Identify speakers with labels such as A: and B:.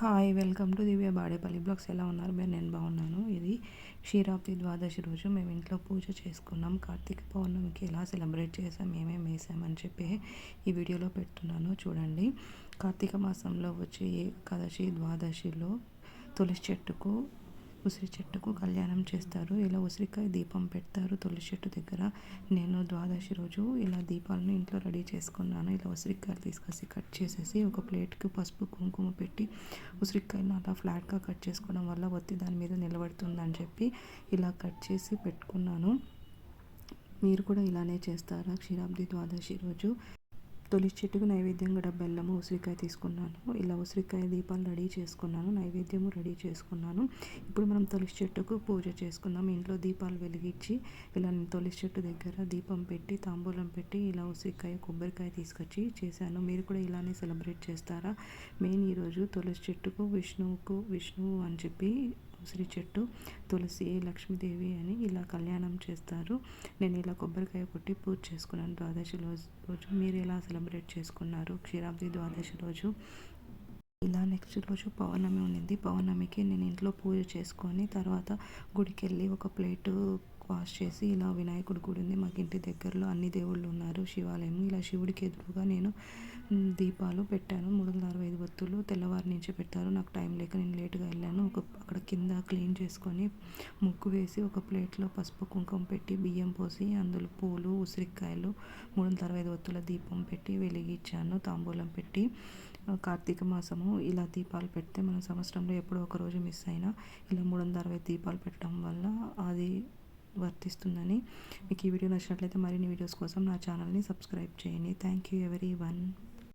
A: Hi welcome to Divya Badepalli blogs ఎలా ఉన్నారు? మీరు? నేను బాగున్నాను. ఇది క్షీరాబ్ది ద్వాదశి రోజు. మేము ఇంట్లో పూజ చేసుకున్నాం. కార్తీక పౌర్ణమికి ఎలా సెలబ్రేట్ చేసాం ఏమేమి వేసామని చెప్పి ఈ వీడియోలో పెడుతున్నాను. చూడండి. కార్తీక మాసంలో వచ్చే ఏకాదశి ద్వాదశిలో తులసి చెట్టుకు ఉసిరి చెట్టుకు కళ్యాణం చేస్తారు. ఇలా ఉసిరికాయ దీపం పెడతారు. తులసి చెట్టు దగ్గర నేను ద్వాదశి రోజు ఇలా దీపాలను ఇంట్లో రెడీ చేసుకున్నాను. ఇలా ఉసిరికాయలు తీసుకొచ్చి కట్ చేసేసి ఒక ప్లేట్కి పసుపు కుంకుమ పెట్టి ఉసిరికాయలను అలా ఫ్లాట్గా కట్ చేసుకోవడం వల్ల ఒత్తి దాని మీద నిలబడుతుందని చెప్పి ఇలా కట్ చేసి పెట్టుకున్నాను. మీరు కూడా ఇలానే చేస్తారా? క్షీరాబ్ది ద్వాదశి రోజు తొలి చెట్టుకు నైవేద్యంగా బెల్లము ఉసిరికాయ తీసుకున్నాను. ఇలా ఉసిరికాయ దీపాలు రెడీ చేసుకున్నాను. నైవేద్యము రెడీ చేసుకున్నాను. ఇప్పుడు మనం తులసి చెట్టుకు పూజ చేసుకుందాం. ఇంట్లో దీపాలు వెలిగించి ఇలా నేను తులసి చెట్టు దగ్గర దీపం పెట్టి తాంబూలం పెట్టి ఇలా ఉసిరికాయ కొబ్బరికాయ తీసుకొచ్చి చేశాను. మీరు కూడా ఇలానే సెలబ్రేట్ చేస్తారా? మెయిన్ ఈరోజు తులసి చెట్టుకు విష్ణువుకు విష్ణువు అని చెప్పి ఉసిరి చెట్టు తులసి లక్ష్మీదేవి అని ఇలా కళ్యాణం చేస్తారు. నేను ఇలా కొబ్బరికాయ కొట్టి పూజ చేసుకున్నాను ద్వాదశి రోజు రోజు. మీరు ఎలా సెలబ్రేట్ చేసుకున్నారు క్షీరాబ్ది ద్వాదశి రోజు? ఇలా నెక్స్ట్ రోజు పౌర్ణమి ఉండింది. పౌర్ణమికి నేను ఇంట్లో పూజ చేసుకొని తర్వాత గుడికి వెళ్ళి ఒక ప్లేటు వాష్ చేసి ఇలా వినాయకుడి గుడి ఉంది. మాకు ఇంటి దగ్గరలో అన్ని దేవుళ్ళు ఉన్నారు. శివాలయం. ఇలా శివుడికి ఎదురుగా నేను దీపాలు పెట్టాను. మూడు వందల అరవై ఐదు వత్తులు తెల్లవారి నుంచి పెట్టారు నాకు టైం లేక నేను లేటుగా వెళ్ళాను. ఒక కింద క్లీన్ చేసుకొని ముగ్గు వేసి ఒక ప్లేట్లో పసుపు కుంకుమ పెట్టి బియ్యం పోసి అందులో పూలు ఉసిరికాయలు మూడు వందల అరవై ఐదు దీపం పెట్టి వెలిగించాను. తాంబూలం పెట్టి కార్తీక మాసము ఇలా దీపాలు పెడితే మన సంవత్సరంలో ఎప్పుడో ఒక రోజు మిస్ అయినా ఇలా మూడు వందల అరవై దీపాలు పెట్టడం వల్ల అది వర్తిస్తుందని. మీకు ఈ వీడియో నచ్చినట్లయితే మరిన్ని వీడియోస్ కోసం నా ఛానల్ని సబ్స్క్రైబ్ చేయండి. Thank you everyone.